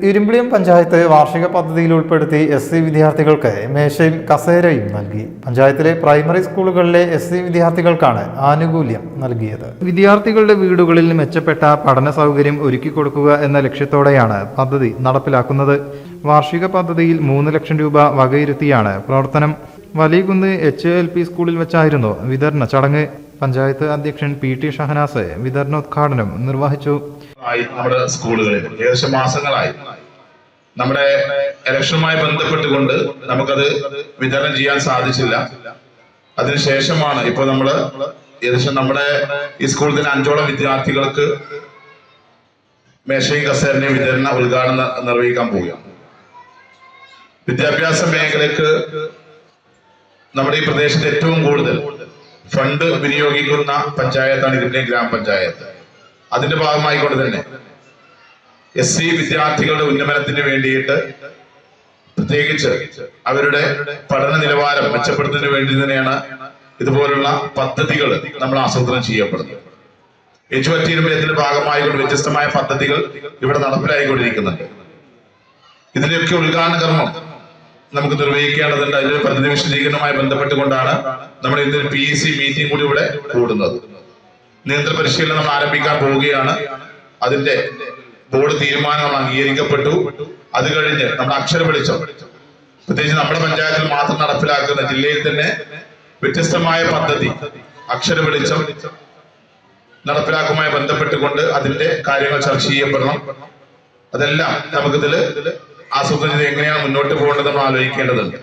ഇരുമ്പിളിയം പഞ്ചായത്ത് വാർഷിക പദ്ധതിയിൽ ഉൾപ്പെടുത്തി എസ് സി വിദ്യാർത്ഥികൾക്ക് മേശയും കസേരയും നൽകി. പഞ്ചായത്തിലെ പ്രൈമറി സ്കൂളുകളിലെ എസ് സി വിദ്യാർത്ഥികൾക്കാണ് ആനുകൂല്യം നൽകിയത്. വിദ്യാർത്ഥികളുടെ വീടുകളിൽ മെച്ചപ്പെട്ട പഠന സൗകര്യം ഒരുക്കി കൊടുക്കുക എന്ന ലക്ഷ്യത്തോടെയാണ് പദ്ധതി നടപ്പിലാക്കുന്നത്. വാർഷിക പദ്ധതിയിൽ മൂന്ന് ലക്ഷം രൂപ വകയിരുത്തിയാണ് പ്രവർത്തനം. വലിയകുന്ന് എച്ച് എൽ പി സ്കൂളിൽ വെച്ചായിരുന്നു വിതരണ ചടങ്ങ്. പഞ്ചായത്ത് അധ്യക്ഷൻ പി ടി ഷഹനാസ് വിതരണോദ്ഘാടനം നിർവഹിച്ചു. ആയി നമ്മുടെ സ്കൂളുകളിൽ. ഏകദേശം മാസങ്ങളായി. നമ്മുടെ ഇലക്ഷനുമായി ബന്ധപ്പെട്ടുകൊണ്ട് നമുക്കത് വിതരണം ചെയ്യാൻ സാധിച്ചില്ല. അതിനുശേഷമാണ് ഇപ്പൊ നമ്മൾ ഏകദേശം നമ്മുടെ ഈ സ്കൂളിൽ തന്നെ അഞ്ചോളം വിദ്യാർത്ഥികൾക്ക് മേശയും കസേരനെയും വിതരണ ഉദ്ഘാടനം നിർവഹിക്കാൻ പോവുകയാണ്. വിദ്യാഭ്യാസ മേഖലക്ക് നമ്മുടെ ഈ പ്രദേശത്ത് ഏറ്റവും കൂടുതൽ ഫണ്ട് വിനിയോഗിക്കുന്ന പഞ്ചായത്താണ് ഇരുപ്പിനെ ഗ്രാമപഞ്ചായത്ത്. അതിന്റെ ഭാഗമായിക്കൊണ്ട് തന്നെ എസ് സി വിദ്യാർത്ഥികളുടെ ഉന്നമനത്തിന് വേണ്ടിയിട്ട് പ്രത്യേകിച്ച് അവരുടെ പഠന നിലവാരം മെച്ചപ്പെടുത്തുന്നതിന് വേണ്ടി തന്നെയാണ് ഇതുപോലുള്ള പദ്ധതികൾ നമ്മൾ ആസൂത്രണം ചെയ്യപ്പെടുന്നത്. എച്ചുവറ്റിയിരുമ്പത്തിന്റെ ഭാഗമായിക്കൊണ്ട് വ്യത്യസ്തമായ പദ്ധതികൾ ഇവിടെ നടപ്പിലായിക്കൊണ്ടിരിക്കുന്നുണ്ട്. ഇതിന്റെയൊക്കെ ഉദ്ഘാടന കർമ്മം നമുക്ക് നിർവഹിക്കേണ്ടതുണ്ട്. അതിന്റെ പ്രതിനിധി വിശദീകരണവുമായി ബന്ധപ്പെട്ടുകൊണ്ടാണ് നമ്മൾ ഇന്ന് പി എസ് സി മീറ്റിംഗ് കൂടി ഇവിടെ കൂടുന്നത്. നേതൃ പരിശീലനം ആരംഭിക്കാൻ പോവുകയാണ്. അതിന്റെ ബോർഡ് തീരുമാനം നമ്മൾ അംഗീകരിക്കപ്പെട്ടു. അത് കഴിഞ്ഞ് നമ്മൾ അക്ഷര വെളിച്ചം പ്രത്യേകിച്ച് നമ്മുടെ പഞ്ചായത്തിൽ മാത്രം നടപ്പിലാക്കുന്ന ജില്ലയിൽ തന്നെ വ്യത്യസ്തമായ പദ്ധതി അക്ഷര വെളിച്ചം നടപ്പിലാക്കുമായി ബന്ധപ്പെട്ടുകൊണ്ട് അതിന്റെ കാര്യങ്ങൾ ചർച്ച ചെയ്യപ്പെടണം. അതെല്ലാം നമുക്കിതിൽ ആസൂത്രണം ചെയ്ത് എങ്ങനെയാണ് മുന്നോട്ട് പോകേണ്ടത് നമ്മൾ ആലോചിക്കേണ്ടതുണ്ട്.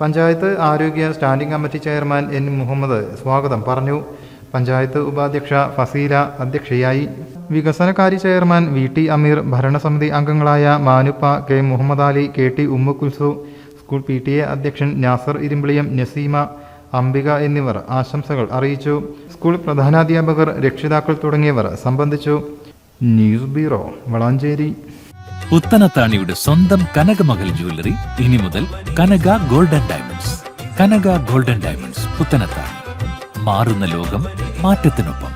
പഞ്ചായത്ത് ആരോഗ്യ standing committee chairman N Muhammad സ്വാഗതം പറഞ്ഞു. പഞ്ചായത്ത് ഉപാധ്യക്ഷ ഫസീല അധ്യക്ഷയായി. വികസനകാര്യ ചെയർമാൻ വി ടി അമീർ ഭരണസമിതി അംഗങ്ങളായ Manuppa K Muhammad Ali K T Ummukulsu school P T A അധ്യക്ഷൻ നാസർ ഇരുമ്പിളിയം നസീമ അംബിക എന്നിവർ ആശംസകൾ അറിയിച്ചു. സ്കൂൾ പ്രധാനാധ്യാപകർ രക്ഷിതാക്കൾ തുടങ്ങിയവർ സംബന്ധിച്ചു. News bureau Valanchery. പുത്തനത്താണിയുടെ സ്വന്തം കനകമകൽ ജ്വല്ലറി ഇനി മുതൽ Kanaka golden diamonds. Kanaka golden diamonds Puthanathani മാറുന്ന ലോകം മാറ്റത്തിനൊപ്പം.